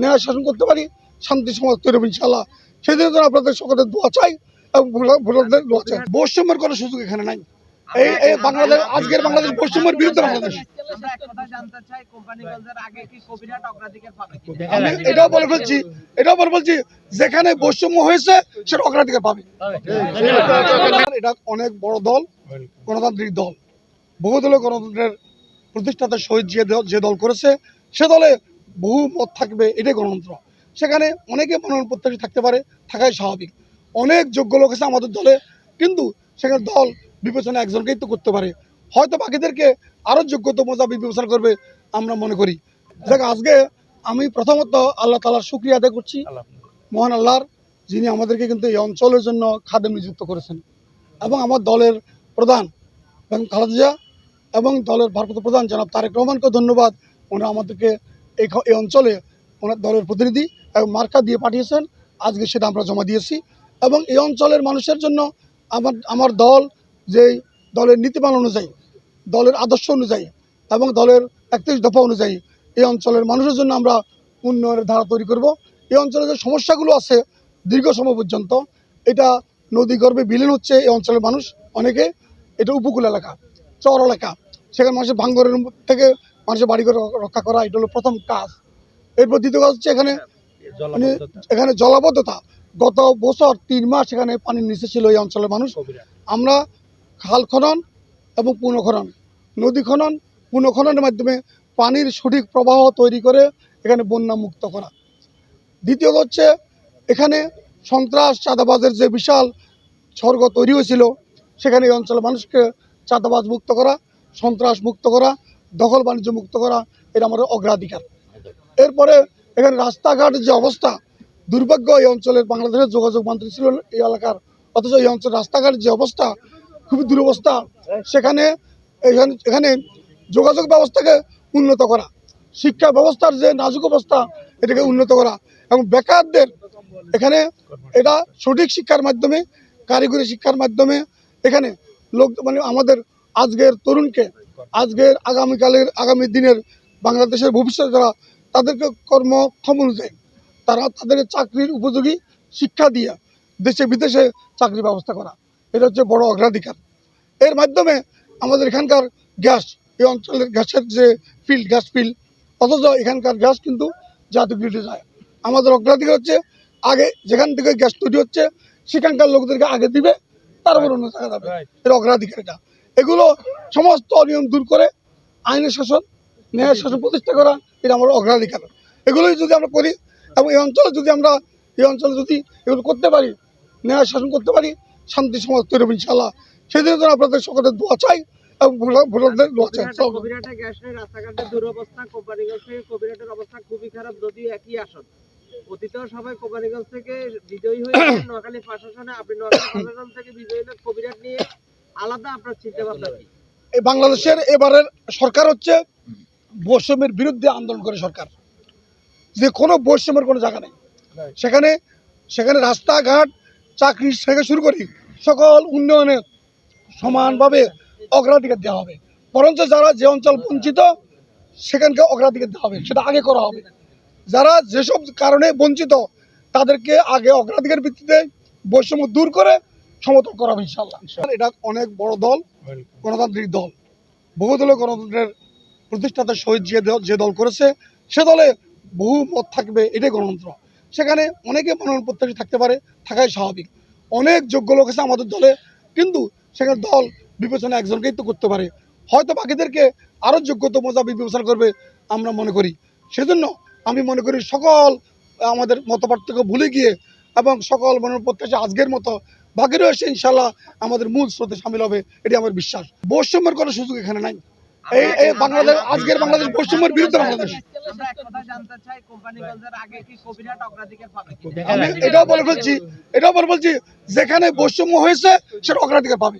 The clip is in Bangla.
ন্যায় শাসন করতে পারি শান্তি সমাজ তৈরি হবে ইনশাল্লাহ সেদিনের জন্য আপনাদের সকলের দোয়া চাই এবং ভোটারদের দোয়া চাই। বৈষম্যের কোনো সুযোগ এখানে নাই। এই এই বাংলাদেশ আজকের বাংলাদেশ বৈষম্যের বিরুদ্ধে বাংলাদেশ। আমরা এক কথা জানতে চাই কোম্পানিগঞ্জের আগে কি কবিরাট অগ্রাধিকার পাবে আমি এটাও বলে ফেলছি এটাও বলে ফেলছি যেখানে বৈষম্য হয়েছে সেটা অগ্রাধিকার পাবে। এটা অনেক বড় দল গণতান্ত্রিক দল। বহু বহুদলীয় গণতন্ত্রের প্রতিষ্ঠাতা শহীদ যে দল যে দল করেছে সে দলে বহু মত থাকবে এটাই গণতন্ত্র। সেখানে অনেকে মনোনয়ন প্রত্যাশী থাকতে পারে থাকাই স্বাভাবিক। অনেক যোগ্য লোক আছে আমাদের দলে কিন্তু সেখানে দল বিবেচনা একজনকেই তো করতে পারে। হয়তো বাকিদেরকে আরও যোগ্যতা মজা বিবেচনা করবে আমরা মনে করি। দেখ আজকে আমি প্রথমত আল্লাহ তালার শুক্রিয়া আদায় করছি। মহান আল্লাহর যিনি আমাদেরকে কিন্তু এই অঞ্চলের জন্য খাদ্য নিযুক্ত করেছেন। এবং আমার দলের প্রধান এবং খালেদা এবং দলের ভারপ্রাপ্ত প্রধান জনাব তারেক রহমানকে ধন্যবাদ। ওনারা আমাদেরকে এই অঞ্চলে ওনার দলের প্রতিনিধি এবং মার্কা দিয়ে পাঠিয়েছেন। আজকে সেটা আমরা জমা দিয়েছি। এবং এই অঞ্চলের মানুষের জন্য আমার আমার দল যেই দলের নীতিমালা অনুযায়ী, দলের আদর্শ অনুযায়ী এবং দলের একত্রিশ দফা অনুযায়ী এই অঞ্চলের মানুষের জন্য আমরা উন্নয়নের ধারা তৈরি করব। এই অঞ্চলে যে সমস্যাগুলো আছে দীর্ঘ সময় পর্যন্ত, এটা নদী গর্ভে বিলীন হচ্ছে এই অঞ্চলের মানুষ অনেকে। এটা উপকূল এলাকা, চর এলাকা, সেখানে মানুষের ভাঙ্গরের থেকে মানুষের বাড়িঘর রক্ষা করা এটা হলো প্রথম কাজ। এরপর দ্বিতীয় কাজ হচ্ছে এখানে মানে এখানে জলাবদ্ধতা। গত বছর তিন মাস এখানে পানির নিচে ছিল এই অঞ্চলের মানুষ। আমরা খাল খনন এবং পুনঃখনন নদী খনন পুনঃখননের মাধ্যমে পানির সঠিক প্রবাহ তৈরি করে এখানে বন্যা মুক্ত করা। দ্বিতীয়ত হচ্ছে এখানে সন্ত্রাস চাঁদাবাজের যে বিশাল স্বর্গ তৈরি হয়েছিল সেখানে এই অঞ্চলের মানুষকে চাঁদাবাজ মুক্ত করা সন্ত্রাস মুক্ত করা দখল বাণিজ্য মুক্ত করা, এটা আমাদের অগ্রাধিকার। এরপরে এখানে রাস্তাঘাটের যে অবস্থা, দুর্ভাগ্য এই অঞ্চলের বাংলাদেশের যোগাযোগ মন্ত্রী ছিল এই এলাকার, অথচ এই অঞ্চলের রাস্তাঘাটের যে অবস্থা, খুবই দুরবস্থা। সেখানে এখানে এখানে যোগাযোগ ব্যবস্থাকে উন্নত করা, শিক্ষা ব্যবস্থার যে নাজুক অবস্থা, এটাকে উন্নত করা এবং বেকারদের এখানে এটা সঠিক শিক্ষার মাধ্যমে, কারিগরি শিক্ষার মাধ্যমে এখানে লোক মানে আমাদের আজকের তরুণকে আজকের আগামীকালের আগামী দিনের বাংলাদেশের ভবিষ্যৎ যারা তাদেরকে কর্মক্ষম অনুযায়ী তারা তাদের চাকরির উপযোগী শিক্ষা দিয়ে দেশে বিদেশে চাকরির ব্যবস্থা করা এটা হচ্ছে বড় অগ্রাধিকার। এর মাধ্যমে আমাদের এখানকার গ্যাস এই অঞ্চলের গ্যাসের যে ফিল্ড গ্যাস ফিল্ড অথচ এখানকার গ্যাস কিন্তু জাতীয় গ্রিডে যায়। আমাদের অগ্রাধিকার হচ্ছে আগে যেখান থেকে গ্যাস তৈরি হচ্ছে সেখানকার লোকদেরকে আগে দিবে তারপর অন্য জায়গা যাবে। এর অগ্রাধিকার এটা। এগুলো সমস্ত অনিয়ম দূর করে আইনের শাসন ন্যায় শাসন প্রতিষ্ঠা করা এটা আমার অগ্রাধিকার। এগুলোই যদি আমরা করি এবং এই অঞ্চলে যদি আমরা এই অঞ্চলে যদি এগুলো করতে পারি ন্যায় শাসন করতে পারি শান্তি সমাজ তৈরি হবে ইনশাল্লাহ সেদিনের জন্য আপনাদের সকলের দোয়া চাই এবং ভোটার- ভোটারদের দোয়া চাই। অবস্থা খুবই খারাপ যদিও একই আসন। অতীতেও সবাই কোম্পানিগঞ্জ থেকে বিজয়ী হয়ে নোয়াখালী প্রশাসনে আপনি নোয়াখালী প্রশাসন থেকে বিজয়ী হলে কবিরাট নিয়ে আলাদা আপনার চিন্তা ভাবনা কি? এই বাংলাদেশের এবারের সরকার হচ্ছে বৈষম্যের বিরুদ্ধে আন্দোলন করে সরকার। যে কোনো বৈষম্যের কোনো জায়গা নেই। সেখানে সেখানে রাস্তাঘাট চাকরি থেকে শুরু করি সকল উন্নয়নে সমানভাবে অগ্রাধিকার দেওয়া হবে। বরঞ্চ যারা যে অঞ্চল বঞ্চিত সেখানকে অগ্রাধিকার দেওয়া হবে সেটা আগে করা হবে। যারা যেসব কারণে বঞ্চিত তাদেরকে আগে অগ্রাধিকার ভিত্তিতে বৈষম্য দূর করে সমতল করা হবে ইনশাল্লাহ এটা অনেক বড় দল, গণতান্ত্রিক দল। বহু বহুদলীয় গণতন্ত্রের প্রতিষ্ঠাতা শহীদ যে দল যে দল করেছে, সে দলে বহু মত থাকবে, এটাই গণতন্ত্র। সেখানে অনেকে মনোনয়ন প্রত্যাশী থাকতে পারে, থাকাই স্বাভাবিক। অনেক যোগ্য লোক আছে আমাদের দলে, কিন্তু সেখানে দল বিবেচনা একজনকেই তো করতে পারে। হয়তো বাকিদেরকে আরও যোগ্যতা মজা বিবেচনা করবে, আমরা মনে করি। সেজন্য আমি মনে করি সকল আমাদের মত পার্থক্য ভুলে গিয়ে এবং সকল মনোনয়ন প্রত্যাশী আজকের মতো বাকিরও এসে ইনশাল্লাহ আমাদের মূল স্রোতে সামিল হবে এটি আমার বিশ্বাস। বৈষম্যের কোনো সুযোগ এখানে নাই। এই বাংলাদেশ আজকের বাংলাদেশ বৈষম্যের বিরুদ্ধে বাংলাদেশ। আমরা এক কথা জানতে চাই কোম্পানিগঞ্জের আগে কি কবিরাট অগ্রাধিকার পাবে আমি এটাও বলে ফেলছি এটাও বলে ফেলছি যেখানে বৈষম্য হয়েছে সেটা অগ্রাধিকার পাবে।